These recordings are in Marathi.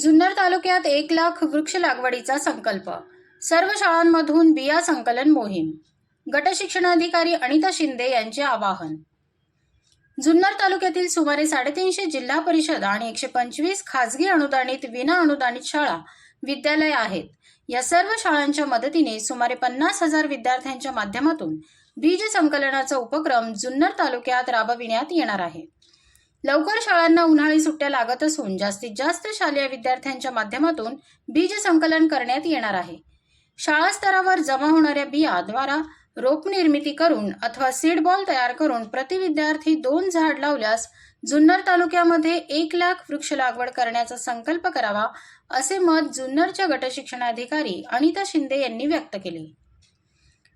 जुन्नर तालुक्यात एक लाख वृक्ष लागवडीचा संकल्प. सर्व शाळांमधून बिया संकलन मोहीम. गट शिक्षणाधिकारी अनिता शिंदे यांचे आवाहन. जुन्नर तालुक्यातील सुमारे साडेतीनशे जिल्हा परिषद आणि एकशे पंचवीस खासगी अनुदानित विना अनुदानित शाळा विद्यालय आहेत. या सर्व शाळांच्या मदतीने सुमारे पन्नास हजार विद्यार्थ्यांच्या माध्यमातून बीज संकलनाचा उपक्रम जुन्नर तालुक्यात राबविण्यात येणार आहे. लवकर शाळांना उन्हाळी सुट्ट्या लागत असून जास्तीत जास्त शालेय विद्यार्थ्यांच्या माध्यमातून बीज संकलन करण्यात येणार आहे. शाळा स्तरावर जमा होणाऱ्या बियाद्वारा रोप निर्मिती करून अथवा सीड बॉल तयार करून प्रति विद्यार्थी दोन झाड लावल्यास जुन्नर तालुक्यामध्ये एक लाख वृक्ष लागवड करण्याचा संकल्प करावा असे मत जुन्नरच्या गटशिक्षणाधिकारी अनिता शिंदे यांनी व्यक्त केले.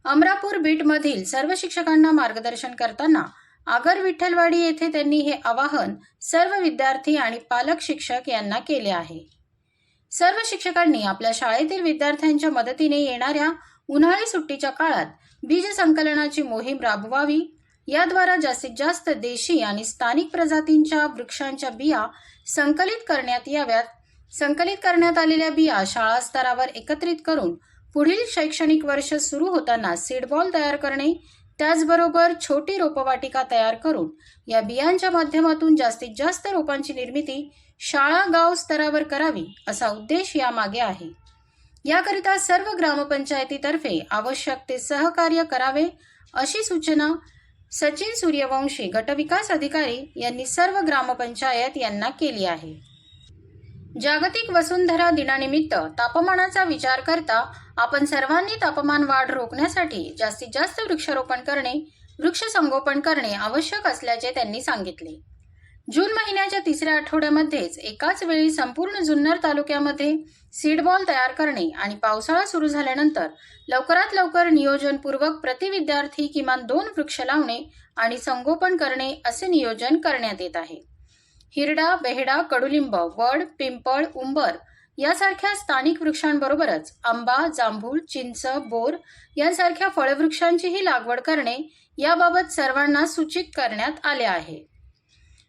अमरापूर बीटमधील सर्व शिक्षकांना मार्गदर्शन करताना आगर विठ्ठलवाडी येथे त्यांनी हे आवाहन सर्व विद्यार्थी आणि पालक शिक्षक यांना केले आहे. सर्व शिक्षकांनी आपल्या शाळेतील विद्यार्थ्यांच्या मदतीने येणाऱ्या उन्हाळी सुट्टीच्या काळात बीज संकलनाची मोहीम राबवावी. याद्वारा जास्तीत जास्त देशी आणि स्थानिक प्रजातींच्या वृक्षांच्या बिया संकलित करण्यात याव्यात. संकलित करण्यात आलेल्या बिया शाळा स्तरावर एकत्रित करून पुढील शैक्षणिक वर्ष सुरू होताना सीडबॉल तयार करणे त्याचबरोबर छोटी रोपवाटिका तयार करून या बियांच्या माध्यमातून जास्तीत जास्त रोपांची निर्मिती शाळा गाव स्तरावर करावी असा उद्देश यामागे आहे. याकरिता सर्व ग्रामपंचायतीतर्फे आवश्यक ते सहकार्य करावे अशी सूचना सचिन सूर्यवंशी गटविकास अधिकारी यांनी सर्व ग्रामपंचायत यांना केली आहे. जागतिक वसुंधरा दिनानिमित्त तापमानाचा विचार करता आपण सर्वांनी तापमान वाढ रोखण्यासाठी जास्तीत जास्त वृक्षारोपण करणे वृक्ष संगोपन करणे आवश्यक असल्याचे त्यांनी सांगितले. जून महिन्याच्या तिसऱ्या आठवड्यामध्येच एकाच वेळी संपूर्ण जुन्नर तालुक्यामध्ये सीडबॉल तयार करणे आणि पावसाळा सुरू झाल्यानंतर लवकरात लवकर नियोजनपूर्वक प्रति विद्यार्थी किमान दोन वृक्ष लावणे आणि संगोपन करणे असे नियोजन करण्यात येत आहे. हिरडा बेहडा कडुलिंब वड पिंपळ उंबर यासारख्या स्थानिक वृक्षांबरोबरच आंबा जांभूळ चिंच बोर यांसारख्या फळवृक्षांचीही लागवड करणे याबाबत सर्वांना सूचित करण्यात आले आहे.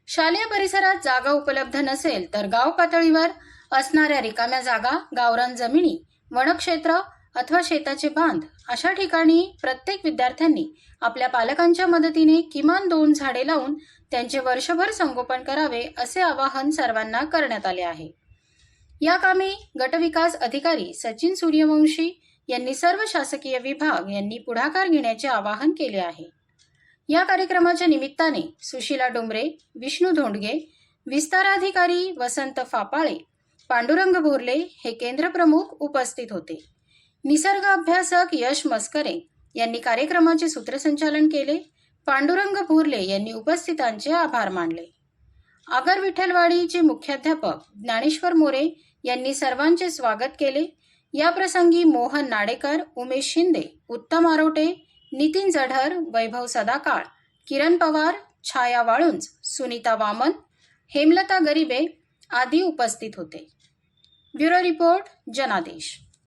शालेय परिसरात जागा उपलब्ध नसेल तर गाव पातळीवर असणाऱ्या रिकाम्या जागा गावरान जमिनी वनक्षेत्र अथवा शेताचे बांध अशा ठिकाणी प्रत्येक विद्यार्थ्यांनी आपल्या पालकांच्या मदतीने किमान दोन झाडे लावून त्यांचे वर्षभर संगोपन करावे असे आवाहन सर्वांना करण्यात आले आहे. या कामी गटविकास अधिकारी सचिन सूर्यवंशी यांनी सर्व शासकीय विभाग यांनी पुढाकार घेण्याचे आवाहन केले आहे. या कार्यक्रमाच्या निमित्ताने सुशीला डोंबरे विष्णू धोंडगे विस्ताराधिकारी वसंत फापाळे पांडुरंग भोरले हे केंद्रप्रमुख उपस्थित होते. निसर्ग अभ्यासक यश मस्करे यांनी कार्यक्रमाचे सूत्रसंचालन केले. पांडुरंग भोरले यांनी उपस्थितांचे आभार मानले. आगर विठ्ठलवाडीचे मुख्याध्यापक ज्ञानेश्वर मोरे यांनी सर्वांचे स्वागत केले. या प्रसंगी मोहन नाडेकर उमेश शिंदे उत्तम आरोटे नितीन जढर वैभव सदाकाळ किरण पवार छाया वाळुंज सुनीता वामन हेमलता गरिबे आदी उपस्थित होते. ब्युरो रिपोर्ट जनादेश.